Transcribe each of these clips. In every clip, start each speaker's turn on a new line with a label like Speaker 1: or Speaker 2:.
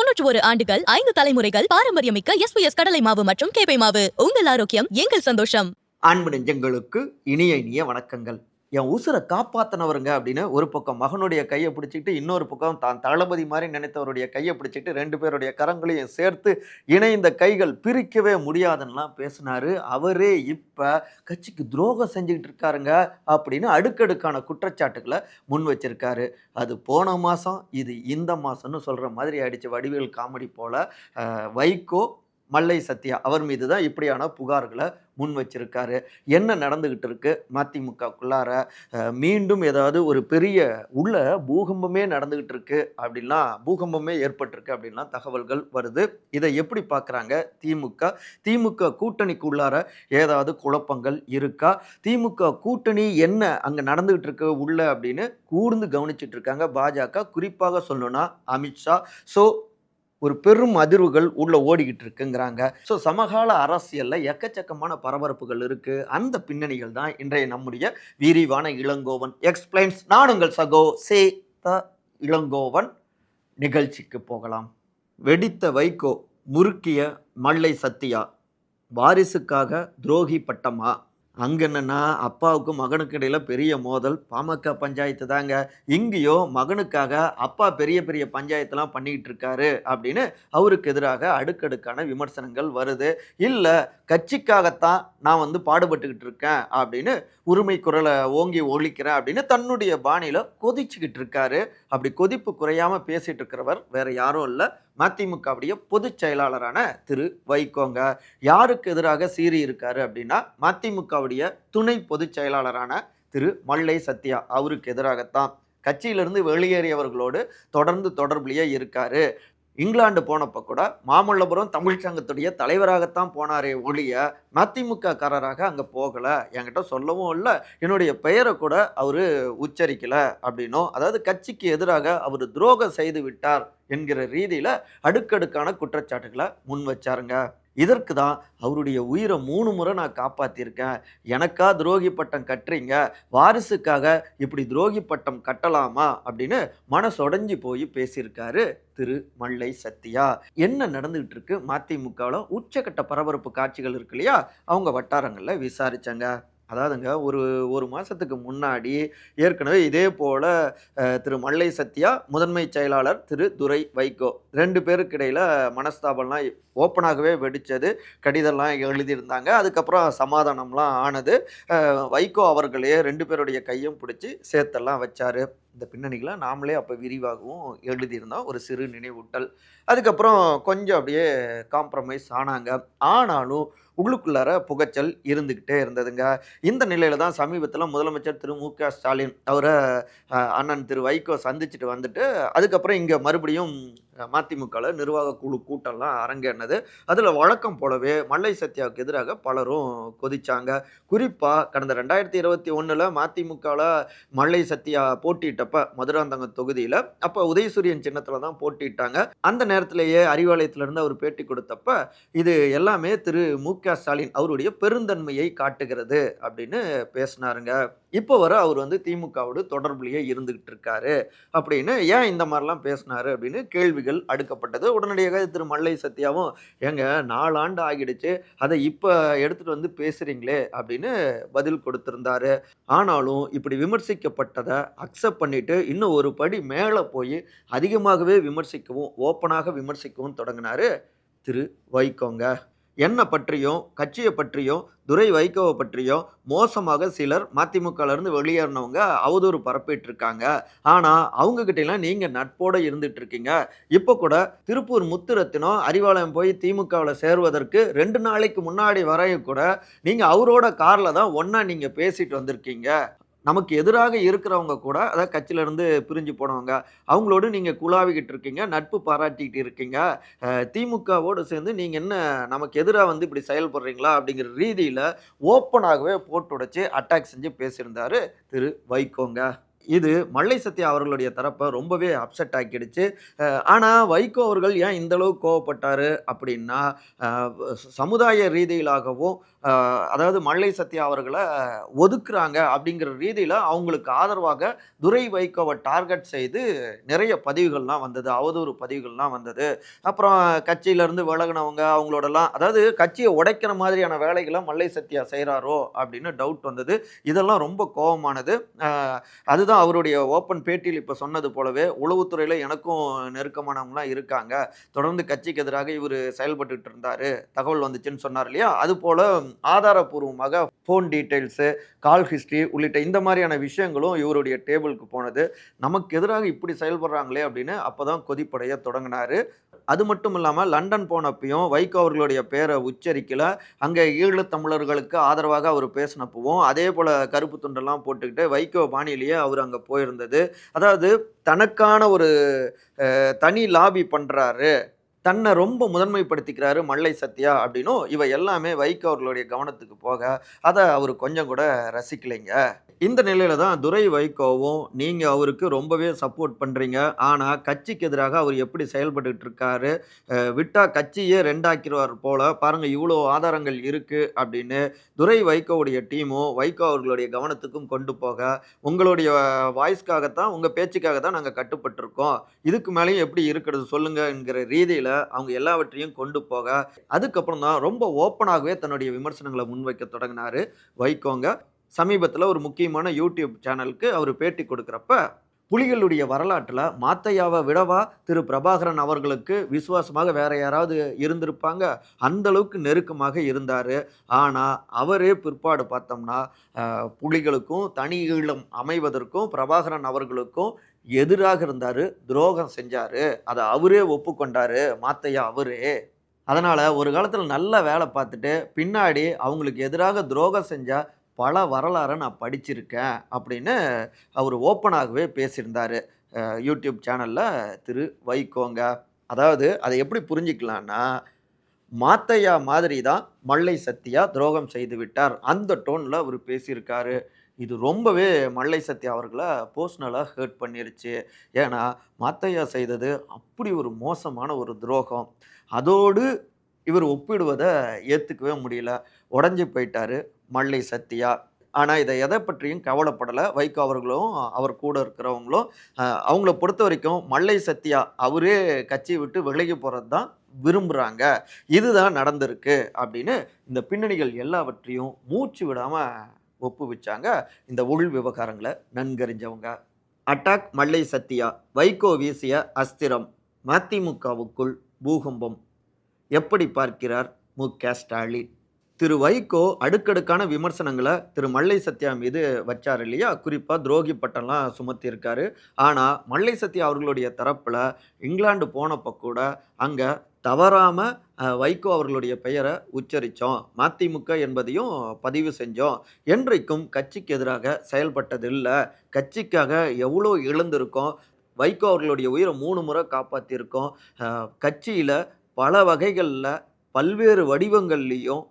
Speaker 1: தொன்னூற்று ஒரு ஆண்டுகள் ஐந்து தலைமுறைகள் பாரம்பரியமிக்க எஸ் பி எஸ் கடலை மாவு மற்றும் கேப்பை மாவு. உங்கள் ஆரோக்கியம் எங்கள் சந்தோஷம்.
Speaker 2: அன்பு நெஞ்சங்களுக்கு இனிய இனிய வணக்கங்கள். என் உசுரை காப்பாத்தினவருங்க அப்படின்னு ஒரு பக்கம் மகனுடைய கையை பிடிச்சிக்கிட்டு இன்னொரு பக்கம் தான் தளபதி மாதிரி நினைத்தவருடைய கையை பிடிச்சிட்டு ரெண்டு பேருடைய கரங்களையும் சேர்த்து இணைந்த கைகள் பிரிக்கவே முடியாதுன்னெலாம் பேசினாரு. அவரே இப்போ கட்சிக்கு துரோகம் செஞ்சுக்கிட்டு இருக்காருங்க அப்படின்னு அடுக்கடுக்கான குற்றச்சாட்டுகளை முன் வச்சிருக்காரு. அது போன மாதம் இது இந்த மாதம்னு சொல்கிற மாதிரி ஆயிடுச்சு. வடிவேல் காமெடி போல் வைகோ மல்லை சத்யா அவர் மீது தான் இப்படியான புகார்களை முன் வச்சிருக்காரு. என்ன நடந்துகிட்டு இருக்கு? மதிமுகக்குள்ளார மீண்டும் ஏதாவது ஒரு பெரிய உள்ள பூகம்பமே நடந்துகிட்டு இருக்கு அப்படின்னா பூகம்பமே ஏற்பட்டிருக்கு அப்படின்லாம் தகவல்கள் வருது. இதை எப்படி பார்க்குறாங்க? திமுக திமுக கூட்டணிக்குள்ளார ஏதாவது குழப்பங்கள் இருக்கா? திமுக கூட்டணி என்ன அங்கே நடந்துகிட்டு இருக்கு உள்ள அப்படின்னு கூர்ந்து கவனிச்சிட்டு இருக்காங்க. பாஜக குறிப்பாக சொல்லணும்னா அமித்ஷா. ஸோ ஒரு பெரும் அதிர்வுகள் உள்ள ஓடிக்கிட்டு இருக்குங்கிறாங்க. ஸோ சமகால அரசியலில் எக்கச்சக்கமான பரபரப்புகள் இருக்கு. அந்த பின்னணிகள் தான் இன்றைய நம்முடைய விரிவான இளங்கோவன் எக்ஸ்பிளைன்ஸ் நான் உங்கள் சகோ சே த இளங்கோவன் நிகழ்ச்சிக்கு போகலாம். வெடித்த வைகோ முறுக்கிய மல்லை சத்யா வாரிசுக்காக துரோகி பட்டமா? அங்கே என்னென்னா அப்பாவுக்கும் மகனுக்கு இடையில பெரிய மோதல். பாமக பஞ்சாயத்து தாங்க. இங்கேயோ மகனுக்காக அப்பா பெரிய பெரிய பஞ்சாயத்தெலாம் பண்ணிக்கிட்டு இருக்காரு அப்படின்னு அவருக்கு எதிராக அடுக்கடுக்கான விமர்சனங்கள் வருது. இல்லை கட்சிக்காகத்தான் நான் வந்து பாடுபட்டுக்கிட்டு இருக்கேன் அப்படின்னு உரிமை குரலை ஓங்கி ஒழிக்கிறேன் அப்படின்னு தன்னுடைய பாணியில் கொதிச்சுக்கிட்டு இருக்காரு. அப்படி கொதிப்பு குறையாம பேசிகிட்டு இருக்கிறவர் வேறு யாரும் இல்லை. மதிமுகவுடைய பொதுச் செயலாளரான திரு வைகோங்க. யாருக்கு எதிராக சீறி இருக்காரு அப்படின்னா மதிமுகவுடைய துணை பொதுச் செயலாளரான திரு மல்லை சத்யா அவருக்கு எதிராகத்தான். கட்சியிலிருந்து வெளியேறியவர்களோடு தொடர்ந்து தொடர்புலையே இருக்காரு. இங்கிலாந்து போனப்போ கூட மாமல்லபுரம் தமிழ் சங்கத்துடைய தலைவராகத்தான் போனாரே ஒழிய மதிமுக காரராக அங்கே போகலை. என்கிட்ட சொல்லவும் இல்லை. என்னுடைய பெயரை கூட அவர் உச்சரிக்கலை அப்படின்னும். அதாவது கட்சிக்கு எதிராக அவர் துரோகம் செய்து விட்டார் என்கிற ரீதியில் அடுக்கடுக்கான குற்றச்சாட்டுகளை முன் வச்சாருங்க. இதற்கு தான் அவருடைய உயிரை மூணு முறை நான் காப்பாற்றியிருக்கேன் எனக்கா துரோகி பட்டம் கட்டுறீங்க? வாரிசுக்காக இப்படி துரோகி பட்டம் கட்டலாமா? அப்படின்னு மனசொடைஞ்சு போய் பேசியிருக்காரு திரு மல்லை சத்யா. என்ன நடந்துகிட்டு இருக்கு மதிமுகவில் உச்சக்கட்ட பரபரப்பு காட்சிகள் இருக்கு இல்லையா? அவங்க வட்டாரங்களில் விசாரிச்சாங்க. அதாவதுங்க ஒரு ஒரு மாதத்துக்கு முன்னாடி ஏற்கனவே இதே போல் திரு மல்லை சத்யா முதன்மை செயலாளர் திரு துரை வைகோ ரெண்டு பேருக்கு இடையில் மனஸ்தாபம்லாம் ஓப்பனாகவே வெடித்தது கடிதம்லாம் எழுதியிருந்தாங்க. அதுக்கப்புறம் சமாதானம்லாம் ஆனது. வைகோ அவர்களே ரெண்டு பேருடைய கையும் பிடிச்சி சேர்த்தெல்லாம் வச்சார். இந்த பின்னணிகளை நாமளே அப்போ விரிவாகவும் எழுதியிருந்தோம் ஒரு சிறு நினைவூட்டல். அதுக்கப்புறம் கொஞ்சம் அப்படியே காம்ப்ரமைஸ் ஆனாங்க. ஆனாலும் உள்ளுக்குள்ளார புகைச்சல் இருந்துக்கிட்டே இருந்ததுங்க. இந்த நிலையில் தான் சமீபத்தில் முதலமைச்சர் திரு மு க ஸ்டாலின் அவரை அண்ணன் திரு வைகோ சந்திச்சுட்டு வந்துட்டு அதுக்கப்புறம் இங்கே மறுபடியும் மதிமுகவில் நிர்வாக குழு கூட்டம்லாம் அரங்கேறினது. அதில் வழக்கம் போலவே மல்லை சத்யாவுக்கு எதிராக பலரும் கொதிச்சாங்க. குறிப்பாக கடந்த ரெண்டாயிரத்தி இருபத்தி ஒன்றில் மதிமுகவில் மல்லை சத்யா போட்டியிட்டப்ப மதுராந்தங்க தொகுதியில் அப்போ உதயசூரியன் சின்னத்தில் தான் போட்டியிட்டாங்க. அந்த நேரத்திலேயே அறிவாலயத்திலிருந்து அவர் பேட்டி கொடுத்தப்ப இது எல்லாமே திரு மு க ஸ்டாலின் அவருடைய பெருந்தன்மையை காட்டுகிறது அப்படின்னு பேசினாருங்க. இப்போ வர அவர் வந்து திமுகவோடு தொடர்புலேயே இருந்துகிட்டு இருக்காரு அப்படின்னு ஏன் இந்த மாதிரிலாம் பேசினாரு அப்படின்னு கேள்விகள் அடுக்கப்பட்டது. உடனடியாக திரு மல்லை சத்யாவும் ஏங்க நாலாண்டு ஆகிடுச்சு. அதை இப்போ எடுத்துட்டு வந்து பேசுறீங்களே அப்படின்னு பதில் கொடுத்திருந்தாரு. ஆனாலும் இப்படி விமர்சிக்கப்பட்டதை அக்செப்ட் பண்ணிட்டு இன்னும் ஒரு படி மேலே போய் அதிகமாகவே விமர்சிக்கவும் ஓப்பனாக விமர்சிக்கவும் தொடங்கினாரு திரு வைகோங்க. என்னை பற்றியும் கட்சியை பற்றியும் துரை வைகோவை பற்றியும் மோசமாக சிலர் மதிமுகலேருந்து வெளியேறினவங்க அவதூறு பரப்பிட்டு இருக்காங்க ஆனால் அவங்கக்கிட்டலாம் நீங்கள் நட்போடு இருந்துட்டு இருக்கீங்க இப்போ கூட திருப்பூர் முத்துரத்தினம் அறிவாலயம் போய் திமுகவில் சேருவதற்கு ரெண்டு நாளைக்கு முன்னாடி வரையும் கூட நீங்கள் அவரோட காரில் தான் ஒன்றா நீங்கள் பேசிட்டு வந்திருக்கீங்க. நமக்கு எதிராக இருக்கிறவங்க கூட அதாவது கட்சியிலேருந்து பிரிஞ்சு போனவங்க அவங்களோடு நீங்கள் குழாவிக்கிட்டு இருக்கீங்க நட்பு பாராட்டிக்கிட்டு இருக்கீங்க திமுகவோடு சேர்ந்து நீங்கள் என்ன நமக்கு எதிராக வந்து இப்படி செயல்படுறீங்களா அப்படிங்கிற ரீதியில் ஓப்பனாகவே போட்டுடைச்சு அட்டாக் செஞ்சு பேசியிருந்தாரு திரு வைகோங்க. இது மல்லை சத்யா அவர்களுடைய தரப்பை ரொம்பவே அப்செட் ஆக்கிடுச்சு. ஆனால் வைகோ அவர்கள் ஏன் இந்தளவு கோவப்பட்டார் அப்படின்னா சமுதாய ரீதியிலாகவும் அதாவது மல்லை சத்யா அவர்களை ஒதுக்குறாங்க அப்படிங்கிற ரீதியில் அவங்களுக்கு ஆதரவாக துரை வைகோவை டார்கெட் செய்து நிறைய பதிவுகள்லாம் வந்தது அவதூறு பதிவுகள்லாம் வந்தது. அப்புறம் கட்சியிலேருந்து விலகினவங்க அவங்களோடலாம் அதாவது கட்சியை உடைக்கிற மாதிரியான வேலைகளை மல்லை சத்யா செய்கிறாரோ அப்படின்னு டவுட் வந்தது. இதெல்லாம் ரொம்ப கோபமானது. அதுதான் அவருடைய ஓப்பன் பேட்டியில் இப்போ சொன்னது போலவே உளவுத்துறையில் எனக்கும் நெருக்கமானவங்களாம் இருக்காங்க. தொடர்ந்து கட்சிக்கு எதிராக இவர் செயல்பட்டுக்கிட்டு இருந்தார். தகவல் வந்துச்சுன்னு சொன்னார் இல்லையா? அது போல் ஆதாரப்பூர்வமாக ஃபோன் டீட்டெயில்ஸு கால் ஹிஸ்ட்ரி உள்ளிட்ட இந்த மாதிரியான விஷயங்களும் இவருடைய டேபிளுக்கு போனது. நமக்கு எதிராக இப்படி செயல்படுறாங்களே அப்படின்னு அப்போ தான் கொதிப்படைய தொடங்கினார். அது மட்டும் இல்லாமல் லண்டன் போனப்பையும் வைகோ அவர்களுடைய பேரை உச்சரிக்கல. அங்கே ஈழத்தமிழர்களுக்கு ஆதரவாக அவர் பேசினப்பவும் அதே போல் கருப்பு துண்டெல்லாம் போட்டுக்கிட்டு வைகோ பாணியிலேயே அவர் அங்கே போயிருந்தது. அதாவது தனக்கான ஒரு தனி லாபி பண்ணுறாரு தன்னை ரொம்ப முதன்மைப்படுத்திக்கிறாரு மல்லை சத்யா அப்படின்னும் இவை எல்லாமே வைகோ அவர்களுடைய கவனத்துக்கு போக அதை அவர் கொஞ்சம் கூட ரசிக்கலைங்க. இந்த நிலையில தான் துரை வைகோவும் நீங்கள் அவருக்கு ரொம்பவே சப்போர்ட் பண்ணுறீங்க ஆனால் கட்சிக்கு எதிராக அவர் எப்படி செயல்பட்டு இருக்காரு விட்டா கட்சியே ரெண்டாக்கிடுவார் போல பாருங்க இவ்வளோ ஆதாரங்கள் இருக்கு அப்படின்னு துரை வைகோவுடைய டீமும் வைகோ அவர்களுடைய கவனத்துக்கும் கொண்டு போக உங்களுடைய வாய்ஸ்க்காகத்தான் உங்கள் பேச்சுக்காக தான் நாங்கள் கட்டுப்பட்டிருக்கோம். இதுக்கு மேலேயும் எப்படி இருக்கிறது சொல்லுங்க என்கிற அவங்க எல்லாவற்றையும் கொண்டு போக. அதுக்கப்புறம் தான் ரொம்ப ஓப்பனாகவே தன்னுடைய விமர்சனங்களை முன்வைக்க தொடங்கினாரு வைகோங்க. சமீபத்தில் ஒரு முக்கியமான யூடியூப் சேனலுக்கு அவர் பேட்டி கொடுக்குறப்ப புலிகளுடைய வரலாற்றில் மாத்தையாவை விடவா திரு பிரபாகரன் அவர்களுக்கு விசுவாசமாக வேற யாராவது இருந்திருப்பாங்க? அந்த அளவுக்கு நெருக்கமாக இருந்தார். ஆனால் அவரே பிற்பாடு பார்த்தோம்னா புலிகளுக்கும் தனி ஈழம் அமைவதற்கும் பிரபாகரன் அவர்களுக்கும் எதிராக இருந்தார். துரோகம் செஞ்சார். அதை அவரே ஒப்புக்கொண்டார். மாத்தையா அவரே. அதனால் ஒரு காலத்தில் நல்ல வேலை பார்த்துட்டு பின்னாடி அவங்களுக்கு எதிராக துரோகம் செஞ்சால் பல வரலாறை நான் படிச்சிருக்கேன் அப்படின்னு அவர் ஓப்பனாகவே பேசியிருந்தார். யூடியூப் சேனலில் திரு வைகோங்க. அதாவது அதை எப்படி புரிஞ்சுக்கலான்னா மாத்தையா மாதிரி தான் மல்லை சத்தியா துரோகம் செய்து விட்டார். அந்த டோனில் அவர் பேசியிருக்காரு. இது ரொம்பவே மல்லை சத்யா அவர்களை பர்சனலாக ஹேர்ட் பண்ணிருச்சு. ஏன்னா மாத்தையா செய்தது அப்படி ஒரு மோசமான ஒரு துரோகம். அதோடு இவர் ஒப்பிடுவதை ஏற்றுக்கவே முடியல. உடஞ்சி போயிட்டாரு. மல்லை சத்யா ஆனால் இதை எதை பற்றியும் கவலைப்படலை. வைகோ அவர்களும் அவர் கூட இருக்கிறவங்களும் அவங்கள பொறுத்த வரைக்கும் மல்லை சத்யா அவரே கட்சியை விட்டு விலகி போகிறது தான் விரும்புகிறாங்க இதுதான் நடந்திருக்கு அப்படின்னு இந்த பின்னணிகள் எல்லாவற்றையும் மூச்சு விடாமல் ஒப்புவிச்சாங்க இந்த உள் விவகாரங்களை நன்கறிஞ்சவங்க. அட்டாக் மல்லை சத்யா வைகோ வீசிய அஸ்திரம் மதிமுகவுக்குள் பூகம்பம். எப்படி பார்க்கிறார் மு க ஸ்டாலின்? திரு வைகோ அடுக்கடுக்கான விமர்சனங்களை திரு மல்லை சத்யா மீது வச்சார் இல்லையா? குறிப்பாக துரோகி பட்டம்லாம் சுமத்தியிருக்காரு. ஆனால் மல்லை சத்யா அவர்களுடைய தரப்பில் இங்கிலாந்து போனப்போ கூட அங்கே தவறாமல் வைகோ அவர்களுடைய பெயரை உச்சரித்தோம் மதிமுக என்பதையும் பதிவு செஞ்சோம். என்றைக்கும் கட்சிக்கு எதிராக செயல்பட்டதில்லை கட்சிக்காக எவ்வளோ எழுந்திருக்கோம் வைகோ அவர்களுடைய உயிரை மூணு முறை காப்பாற்றியிருக்கோம் கட்சியில் பல வகைகளில் பல்வேறு வடிவங்கள்லேயும்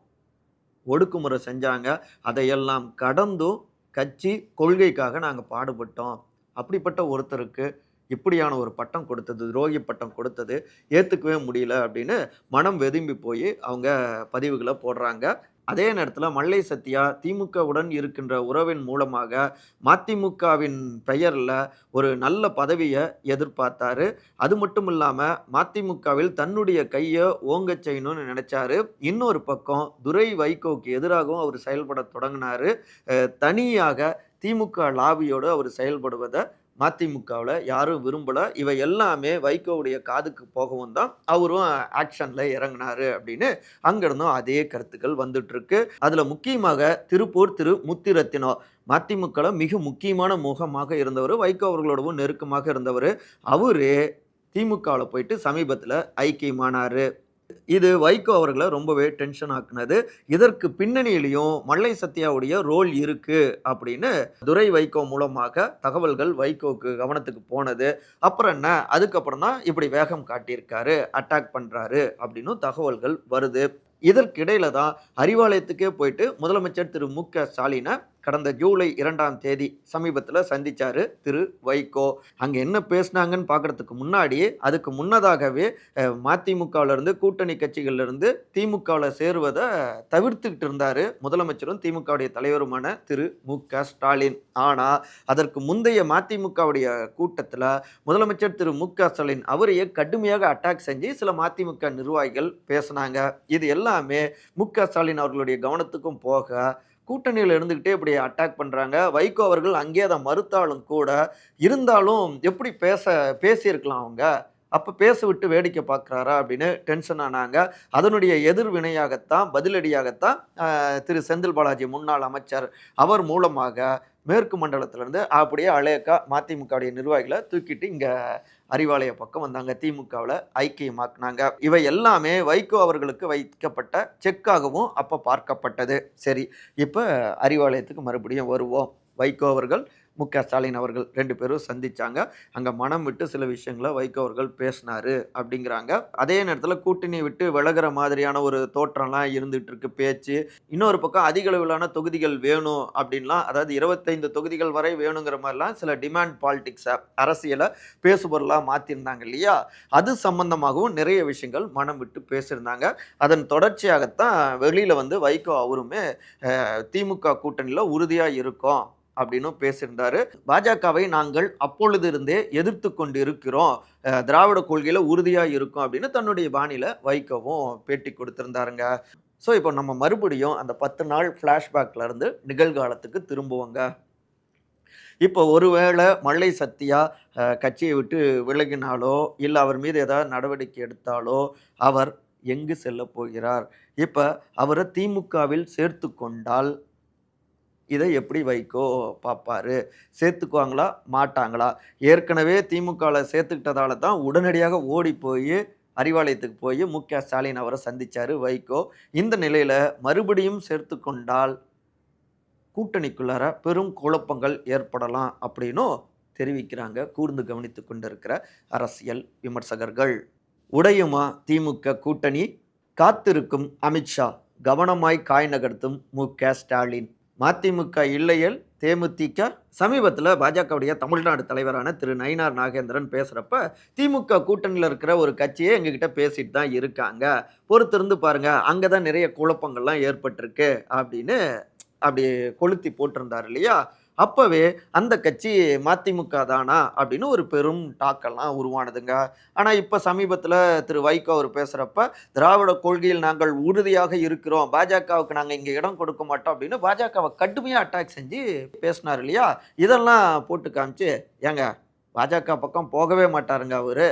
Speaker 2: ஒடுக்குமுறை செஞ்சாங்க. அதையெல்லாம் கடந்தும் கட்சி கொள்கைக்காக நாங்கள் பாடுபட்டோம். அப்படிப்பட்ட ஒருத்தருக்கு இப்படியான ஒரு பட்டம் கொடுத்தது துரோகி பட்டம் கொடுத்தது ஏற்றுக்கவே முடியல அப்படின்னு மனம் வெதும்பி போய் அவங்க பதிவுகளை போடுறாங்க. அதே நேரத்தில் மல்லை சத்யா திமுகவுடன் இருக்கின்ற உறவின் மூலமாக மதிமுகவின் பெயரில் ஒரு நல்ல பதவியை எதிர்பார்த்தாரு. அது மட்டும் இல்லாமல் மதிமுகவில் தன்னுடைய கையை ஓங்கச் செய்யணும்னு நினைச்சாரு. இன்னொரு பக்கம் துரை வைகோவுக்கு எதிராகவும் அவர் செயல்பட தொடங்கினாரு. தனியாக திமுக லாபியோடு அவர் செயல்படுவதை மதிமுகவில் யாரும் விரும்பலை. இவை எல்லாமே வைகோவுடைய காதுக்கு போகவும் தான் அவரும் ஆக்ஷனில் இறங்கினாரு அப்படின்னு அங்கிருந்தும் அதே கருத்துக்கள் வந்துட்டுருக்கு. அதில் முக்கியமாக திருப்பூர் திரு முத்திரத்தினோ மதிமுகவில் மிக முக்கியமான முகமாக இருந்தவர் வைகோ அவர்களோடவும் நெருக்கமாக இருந்தவர். அவரு திமுகவில் போயிட்டு சமீபத்தில் ஐக்கியமானார். இது வைகோ அவர்களை ரொம்பவே டென்ஷன் ஆக்குனது. இதற்கு பின்னணியிலையும் மல்லை சத்யாவுடைய ரோல் இருக்கு அப்படின்னு துரை வைகோ மூலமாக தகவல்கள் வைகோக்கு கவனத்துக்கு போனது. அப்புறம் என்ன? அதுக்கப்புறம் தான் இப்படி வேகம் காட்டியிருக்காரு அட்டாக் பண்ணுறாரு அப்படின்னு தகவல்கள் வருது. இதற்கிடையில தான் அறிவாலயத்துக்கே போயிட்டு முதலமைச்சர் திரு மு க ஸ்டாலினை கடந்த ஜூலை இரண்டாம் தேதி சமீபத்தில் சந்திச்சாரு திரு வைகோ. அங்கே என்ன பேசினாங்கன்னு பார்க்கறதுக்கு முன்னாடி அதுக்கு முன்னதாகவே அஹ், கூட்டணி கட்சிகள்லேருந்து திமுகவில் சேருவதை தவிர்த்துக்கிட்டு இருந்தார் முதலமைச்சரும் திமுகவுடைய தலைவருமான திரு மு க ஸ்டாலின். ஆனால் அதற்கு முந்தைய மதிமுகவுடைய கூட்டத்தில் முதலமைச்சர் திரு மு க ஸ்டாலின் அவரையே கடுமையாக அட்டாக் செஞ்சு சில மதிமுக நிர்வாகிகள் பேசினாங்க. இது எல்லாமே மு க ஸ்டாலின் அவர்களுடைய கவனத்துக்கும் போக கூட்டணியில் இருந்துக்கிட்டே இப்படி அட்டாக் பண்ணுறாங்க வைகோ அவர்கள் அங்கே அதை மறுத்தாலும் கூட இருந்தாலும் எப்படி பேச பேசியிருக்கலாம் அவங்க? அப்போ பேச விட்டு வேடிக்கை பார்க்குறாரா அப்படின்னு டென்ஷன் ஆனாங்க. அதனுடைய எதிர்வினையாகத்தான் பதிலடியாகத்தான் திரு செந்தில் பாலாஜி முன்னாள் அமைச்சர் அவர் மூலமாக மேற்கு மண்டலத்திலேருந்து அப்படியே அலேக்கா மதிமுகவுடைய நிர்வாகிகளை தூக்கிட்டு இங்கே அறிவாலய பக்கம் வந்தாங்க. திமுகவில் ஐக்கியமாக்குனாங்க இவை எல்லாமே வைகோ அவர்களுக்கு வைக்கப்பட்ட செக்காகவும் அப்போ பார்க்கப்பட்டது. சரி இப்போ அறிவாலயத்துக்கு மறுபடியும் வருவோம். வைகோ அவர்கள் மு. க. ஸ்டாலின் அவர்கள் ரெண்டு பேரும் சந்தித்தாங்க அங்கே மனம் விட்டு சில விஷயங்களை வைகோ அவர்கள் பேசினார் அப்படிங்கிறாங்க. அதே நேரத்தில் கூட்டணி விட்டு விலகிற மாதிரியான ஒரு தோற்றம்லாம் இருந்துகிட்டு இருக்கு பேச்சு. இன்னொரு பக்கம் அதிக அளவிலான தொகுதிகள் வேணும் அப்படின்லாம் அதாவது இருபத்தைந்து தொகுதிகள் வரை வேணுங்கிற மாதிரிலாம் சில டிமாண்ட் பாலிடிக்ஸை அரசியலை பேசுபொருளாக மாற்றிருந்தாங்க இல்லையா? அது சம்பந்தமாகவும் நிறைய விஷயங்கள் மனம் விட்டு பேசியிருந்தாங்க. அதன் தொடர்ச்சியாகத்தான் வெளியில் வந்து வைகோ அவருமே திமுக கூட்டணியில் உறுதியாக இருக்கும் அப்படின்னு பேசியிருந்தாரு. பாஜகவை நாங்கள் அப்பொழுது இருந்தே எதிர்த்து கொண்டு இருக்கிறோம் திராவிட கொள்கையில் உறுதியாக இருக்கும் அப்படின்னு தன்னுடைய பாணியில் வைக்கவும் பேட்டி கொடுத்திருந்தாருங்க. ஸோ இப்போ நம்ம மறுபடியும் அந்த பத்து நாள் ஃப்ளாஷ்பேக்ல இருந்து நிகழ்காலத்துக்கு திரும்புவோங்க. இப்போ ஒருவேளை மல்லை சத்தியா கட்சியை விட்டு விலகினாலோ இல்லை அவர் மீது ஏதாவது நடவடிக்கை எடுத்தாலோ அவர் எங்கு செல்ல போகிறார்? இப்போ அவரை திமுகவில் சேர்த்து கொண்டால் இதை எப்படி வைகோ பார்ப்பாரு? சேர்த்துக்குவாங்களா? மாட்டாங்களா? ஏற்கனவே திமுகவில் சேர்த்துக்கிட்டதால தான் உடனடியாக ஓடி போய் அறிவாலயத்துக்கு போய் மு. க. ஸ்டாலின் அவரை சந்தித்தார் வைகோ. இந்த நிலையில் மறுபடியும் சேர்த்து கொண்டால் கூட்டணிக்குள்ளார பெரும் குழப்பங்கள் ஏற்படலாம் அப்படின்னும் தெரிவிக்கிறாங்க கூர்ந்து கவனித்து கொண்டிருக்கிற அரசியல் விமர்சகர்கள். உடையுமா திமுக கூட்டணி? காத்திருக்கும் அமித்ஷா கவனமாய் காய் நகர்த்தும் மு. க. ஸ்டாலின். மதிமுக இல்லையல் தேமுதிக சமீபத்தில் பாஜகவுடைய தமிழ்நாடு தலைவரான திரு நயினார் நாகேந்திரன் பேசுகிறப்ப திமுக கூட்டணியில் இருக்கிற ஒரு கட்சியே எங்ககிட்ட பேசிட்டு தான் இருக்காங்க. பொறுத்திருந்து பாருங்கள் அங்கே தான் நிறைய குழப்பங்கள்லாம் ஏற்பட்டிருக்கு அப்படின்னு அப்படி கொளுத்தி போட்டிருந்தார் இல்லையா? அப்போவே அந்த கட்சி மதிமுக தானா அப்படின்னு ஒரு பெரும் டாக்கெல்லாம் உருவானதுங்க. ஆனால் இப்போ சமீபத்தில் திரு வைகோ அவர் பேசுகிறப்ப திராவிட கொள்கையில் நாங்கள் உறுதியாக இருக்கிறோம் பாஜகவுக்கு நாங்கள் இங்கே இடம் கொடுக்க மாட்டோம் அப்படின்னு பாஜகவை கடுமையாக அட்டாக் செஞ்சு பேசினார் இல்லையா? இதெல்லாம் போட்டு காமிச்சு ஏங்க பாஜக பக்கம் போகவே மாட்டாருங்க அவர்.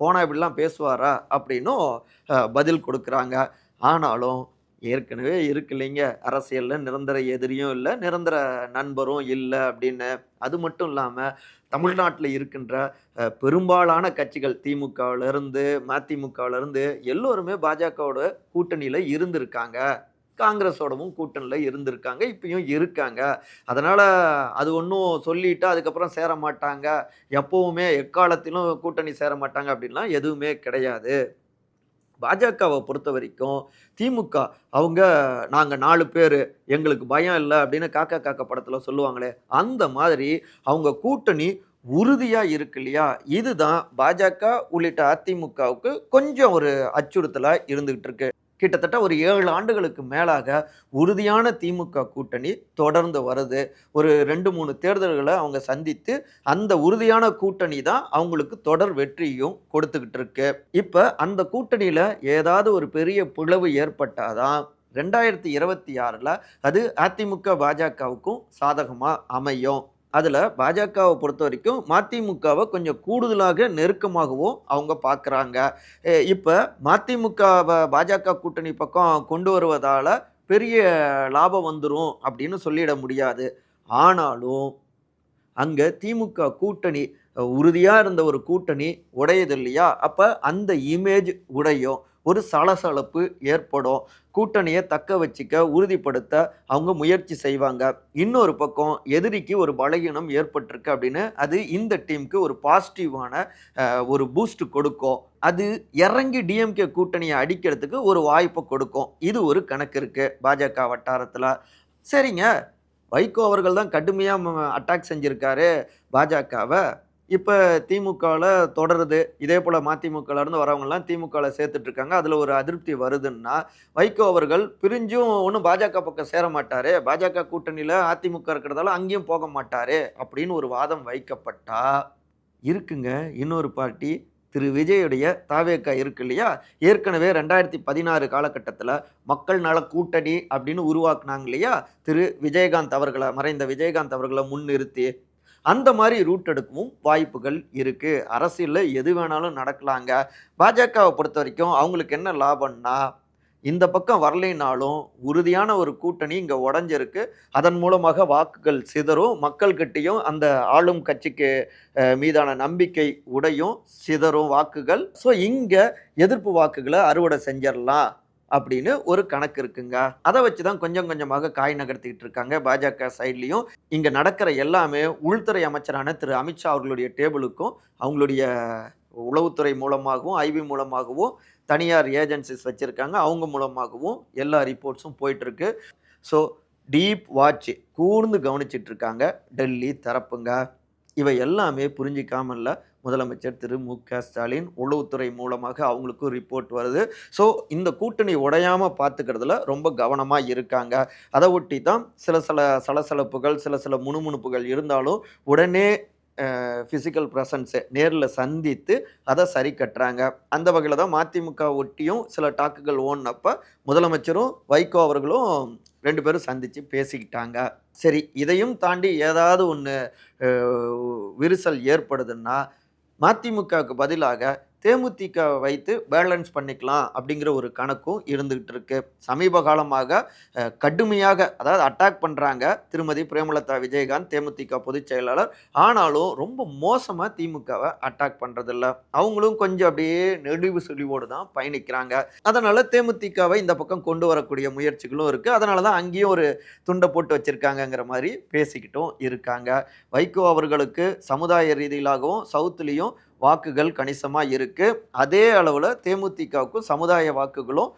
Speaker 2: போனால் இப்படிலாம் பேசுவாரா? அப்படின்னும் பதில் கொடுக்குறாங்க. ஆனாலும் ஏற்கனவே இருக்கு இல்லைங்க அரசியலில் நிரந்தர எதிரியும் இல்லை நிரந்தர நண்பரும் இல்லை அப்படின்னு. அது மட்டும் இல்லாமல் தமிழ்நாட்டில் இருக்கின்ற பெரும்பாலான கட்சிகள் திமுகவிலேருந்து மதிமுகவிலேருந்து எல்லோருமே பாஜகவோட கூட்டணியில் இருந்திருக்காங்க. காங்கிரஸோடவும் கூட்டணியில் இருந்திருக்காங்க. இப்பயும் இருக்காங்க. அதனால் அது ஒன்றும் சொல்லிட்டு அதுக்கப்புறம் சேர மாட்டாங்க. எப்போவுமே எக்காலத்திலும் கூட்டணி சேர மாட்டாங்க அப்படின்லாம் எதுவுமே கிடையாது. பாஜகவை பொறுத்த வரைக்கும் திமுக அவங்க நாங்கள் நாலு பேர் எங்களுக்கு பயம் இல்லை அப்படின்னு காக்கா காக்கா படத்தில் சொல்லுவாங்களே அந்த மாதிரி அவங்க கூட்டணி உறுதியாக இருக்கு இல்லையா? இதுதான் பாஜக உள்ளிட்ட அதிமுகவுக்கு கொஞ்சம் ஒரு அச்சுறுத்தலாக இருந்துகிட்டு இருக்கு. கிட்டத்தட்ட ஒரு ஏழு ஆண்டுகளுக்கு மேலாக உறுதியான திமுக கூட்டணி தொடர்ந்து வருது. ஒரு ரெண்டு மூணு தேர்தல்களை அவங்க சந்தித்து அந்த உறுதியான கூட்டணி தான் அவங்களுக்கு தொடர் வெற்றியும் கொடுத்துக்கிட்டு இருக்கு. இப்போ அந்த கூட்டணியில் ஏதாவது ஒரு பெரிய பிளவு ஏற்பட்டாதான் ரெண்டாயிரத்தி இருபத்தி ஆறில் அது அதிமுக பாஜகவுக்கும் சாதகமாக அமையும். அதில் பாஜகவை பொறுத்த வரைக்கும் மதிமுகவை கொஞ்சம் கூடுதலாக நெருக்கமாகவும் அவங்க பார்க்குறாங்க. இப்போ மதிமுகவை பாஜக கூட்டணி பக்கம் கொண்டு வருவதால் பெரிய லாபம் வந்துடும் அப்படின்னு சொல்லிட முடியாது. ஆனாலும் அங்கே திமுக கூட்டணி உறுதியாக இருந்த ஒரு கூட்டணி உடையது இல்லையா? அப்போ அந்த இமேஜ் உடையும். ஒரு சலசலப்பு ஏற்படும். கூட்டணியை தக்க வச்சுக்க உறுதிப்படுத்த அவங்க முயற்சி செய்வாங்க. இன்னொரு பக்கம் எதிரிக்கு ஒரு பலகீனம் ஏற்பட்டிருக்கு அப்படின்னு அது இந்த டீமுக்கு ஒரு பாசிட்டிவான ஒரு பூஸ்ட் கொடுக்கும். அது இறங்கி டிஎம்கே கூட்டணியை அடிக்கிறதுக்கு ஒரு வாய்ப்பை கொடுக்கும். இது ஒரு கணக்கு இருக்குது பாஜக வட்டாரத்தில். சரிங்க. வைகோ அவர்கள் தான் கடுமையாக அட்டாக் செஞ்சுருக்காரு பாஜகவை. இப்போ திமுகவில் தொடருது. இதே போல் மதிமுகலேருந்து வரவங்கலாம் திமுகவில் சேர்த்துட்ருக்காங்க. அதில் ஒரு அதிருப்தி வருதுன்னா வைகோ அவர்கள் பிரிஞ்சும் ஒன்றும் பாஜக பக்கம் சேர மாட்டார். பாஜக கூட்டணியில் அதிமுக இருக்கிறதால அங்கேயும் போக மாட்டார் அப்படின்னு ஒரு வாதம் வைக்கப்பட்டா இருக்குங்க. இன்னொரு பார்ட்டி திரு விஜயுடைய தாவேக்கா இருக்கு இல்லையா? ஏற்கனவே ரெண்டாயிரத்தி பதினாறு காலகட்டத்தில் மக்கள் நல கூட்டணி அப்படின்னு உருவாக்குனாங்க இல்லையா? திரு விஜயகாந்த் அவர்களை மறைந்த விஜயகாந்த் அவர்களை முன்னிறுத்தி அந்த மாதிரி ரூட் எடுக்கவும் வாய்ப்புகள் இருக்குது அரசியலில் எது வேணாலும் நடக்கலாங்க. பாஜகவை பொறுத்த வரைக்கும் அவங்களுக்கு என்ன லாபம்னா இந்த பக்கம் வரலைனாலும் உறுதியான ஒரு கூட்டணி இங்கே உடஞ்சிருக்கு. அதன் மூலமாக வாக்குகள் சிதறும். மக்கள்கிட்டையும் அந்த ஆளும் கட்சிக்கு மீதான நம்பிக்கை உடையும் சிதறும் வாக்குகள். ஸோ இங்கே எதிர்ப்பு வாக்குகளை அறுவடை செஞ்சிடலாம். அப்படின்னு ஒரு கணக்கு இருக்குங்க. அதை வச்சு தான் கொஞ்சம் கொஞ்சமாக காய் நகர்த்திக்கிட்டு இருக்காங்க. பாஜக சைட்லேயும் இங்கே நடக்கிற எல்லாமே உள்துறை அமைச்சரான திரு. அமித்ஷா அவர்களுடைய டேபிளுக்கும் அவங்களுடைய உளவுத்துறை மூலமாகவும் ஐபி மூலமாகவும் தனியார் ஏஜென்சிஸ் வச்சுருக்காங்க. அவங்க மூலமாகவும் எல்லா ரிப்போர்ட்ஸும் போயிட்டுருக்கு. ஸோ டீப் வாட்ச் கூர்ந்து கவனிச்சிட்ருக்காங்க டெல்லி தரப்புங்க. இவை எல்லாமே புரிஞ்சிக்காமல்ல முதலமைச்சர் திரு மு க ஸ்டாலின் உளவுத்துறை மூலமாக அவங்களுக்கும் ரிப்போர்ட் வருது. ஸோ இந்த கூட்டணி உடையாமல் பார்த்துக்கிறதுல ரொம்ப கவனமாக இருக்காங்க. அதை ஒட்டி தான் சில சில சலசலப்புகள் சில சில முணுமுணுப்புகள் இருந்தாலும் உடனே ஃபிசிக்கல் ப்ரெசன்ஸை நேரில் சந்தித்து அதை சரி கட்டுறாங்க. அந்த வகையில் தான் மதிமுக ஒட்டியும் சில டாக்குகள் ஓடினப்போ முதலமைச்சரும் வைகோ அவர்களும் ரெண்டு பேரும் சந்தித்து பேசிக்கிட்டாங்க. சரி இதையும் தாண்டி ஏதாவது ஒன்று விரிசல் ஏற்படுதுன்னா மதிமுகவுக்கு பதிலாக தேமுதிக வைத்து பேலன்ஸ் பண்ணிக்கலாம் அப்படிங்கிற ஒரு கணக்கும் இருந்துகிட்டு இருக்கு. சமீப காலமாக கடுமையாக அதாவது அட்டாக் பண்ணுறாங்க திருமதி பிரேமலதா விஜயகாந்த் தேமுதிக பொதுச் செயலாளர். ஆனாலும் ரொம்ப மோசமாக திமுகவை அட்டாக் பண்ணுறதில்ல அவங்களும் கொஞ்சம் அப்படியே நெடுவு சுழிவோடு தான் பயணிக்கிறாங்க. அதனால் தேமுதிகவை இந்த பக்கம் கொண்டு வரக்கூடிய முயற்சிகளும் இருக்குது அதனால தான் அங்கேயும் ஒரு துண்டை போட்டு வச்சுருக்காங்கங்கிற மாதிரி பேசிக்கிட்டும் இருக்காங்க. வைகோ அவர்களுக்கு சமுதாய ரீதியிலாகவும் சவுத்துலேயும் வாக்குகள் கணிசமாக இருக்குது அதே அளவில் தேமுதிகவுக்கும் சமுதாய வாக்குகளும்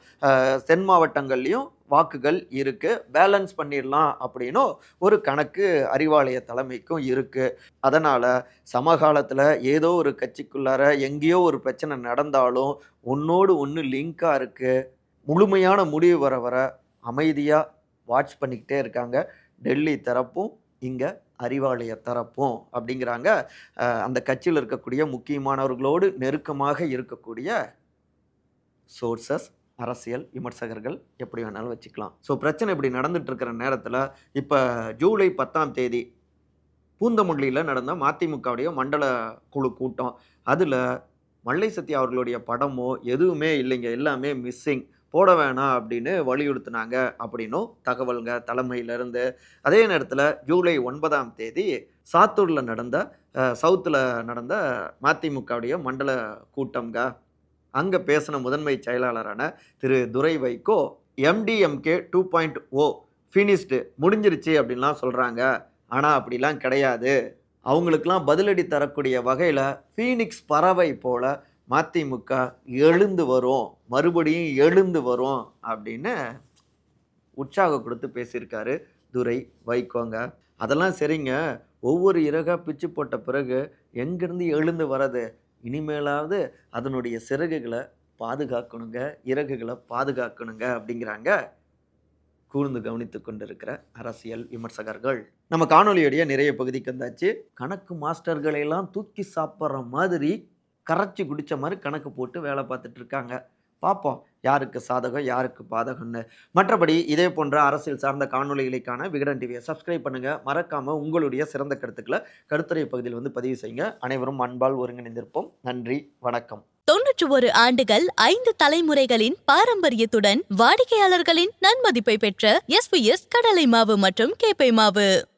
Speaker 2: தென் மாவட்டங்கள்லேயும் வாக்குகள் இருக்குது பேலன்ஸ் பண்ணிடலாம் அப்படின்னும் ஒரு கணக்கு அறிவாலய தலைமைக்கும் இருக்குது அதனால் சமகாலத்தில் ஏதோ ஒரு கட்சிக்குள்ளார எங்கேயோ ஒரு பிரச்சனை நடந்தாலும் ஒன்றோடு ஒன்று லிங்காக இருக்குது முழுமையான முடிவு வர வர அமைதியாக வாட்ச் பண்ணிக்கிட்டே இருக்காங்க. டெல்லி தரப்பும் இங்கே அறிவாலய தரப்போம் அப்படிங்கிறாங்க. அந்த கட்சியில் இருக்கக்கூடிய முக்கியமானவர்களோடு நெருக்கமாக இருக்கக்கூடிய சோர்சஸ் அரசியல் விமர்சகர்கள் எப்படி வேணாலும் வச்சுக்கலாம். ஸோ பிரச்சனை இப்படி நடந்துட்டு இருக்கிற நேரத்தில் இப்போ ஜூலை பத்தாம் தேதி பூந்தமல்லியில் நடந்த மதிமுகவுடைய மண்டல குழு கூட்டம். அதில் மல்லை சத்யா அவர்களுடைய படமோ எதுவுமே இல்லைங்க. எல்லாமே மிஸ்ஸிங் போட வேணாம் அப்படின்னு வலியுறுத்தினாங்க அப்படின்னும் தகவல்ங்க தலைமையிலிருந்து. அதே நேரத்தில் ஜூலை ஒன்பதாம் தேதி சாத்தூரில் நடந்த சவுத்தில் நடந்த மதிமுகவுடைய மண்டல கூட்டம்ங்க. அங்கே பேசின முதன்மை செயலாளரான திரு Durai Vaiko MDMK two point o finished முடிஞ்சிருச்சு அப்படின்லாம் சொல்கிறாங்க ஆனால் அப்படிலாம் கிடையாது. அவங்களுக்கெல்லாம் பதிலடி தரக்கூடிய வகையில் ஃபீனிக்ஸ் பறவை போல் மதிமுக எழுந்து வரும் மறுபடியும் எழுந்து வரும் அப்படின்னு உற்சாகம் கொடுத்து பேசியிருக்காரு துரை வைக்கோங்க அதெல்லாம் சரிங்க. ஒவ்வொரு இறகா பிச்சு போட்ட பிறகு எங்கேருந்து எழுந்து வர்றது? இனிமேலாவது அதனுடைய சிறகுகளை பாதுகாக்கணுங்க இறகுகளை பாதுகாக்கணுங்க அப்படிங்கிறாங்க கூர்ந்து கவனித்து கொண்டிருக்கிற அரசியல் விமர்சகர்கள். நம்ம காணொலியுடைய நிறைய பகுதிக்கு வந்தாச்சு. கணக்கு மாஸ்டர்களையெல்லாம் தூக்கி சாப்பிட்ற மாதிரி கரைச்சி குடித்த மாதிரி கணக்கு போட்டு வேலை பார்த்துட்டு இருக்காங்க. பார்ப்போம். யாருக்கு சாதகம் யாருக்கு பாதகம்னு. மற்றபடி இதே போன்ற அரசியல் சார்ந்த காணொளிகளுக்கான விகடன் டிவியை சப்ஸ்கிரைப் பண்ணுங்கள் மறக்காமல் உங்களுடைய சிறந்த கருத்துக்களை கருத்துரை பகுதியில் வந்து பதிவு செய்யுங்க. அனைவரும் அன்பால் ஒருங்கிணைந்திருப்போம். நன்றி. வணக்கம்.
Speaker 1: தொன்னூற்று ஒரு ஆண்டுகள் ஐந்து தலைமுறைகளின் பாரம்பரியத்துடன் வாடிக்கையாளர்களின் நன்மதிப்பை பெற்ற எஸ்பிஎஸ் கடலை மாவு மற்றும் கேப்பை மாவு.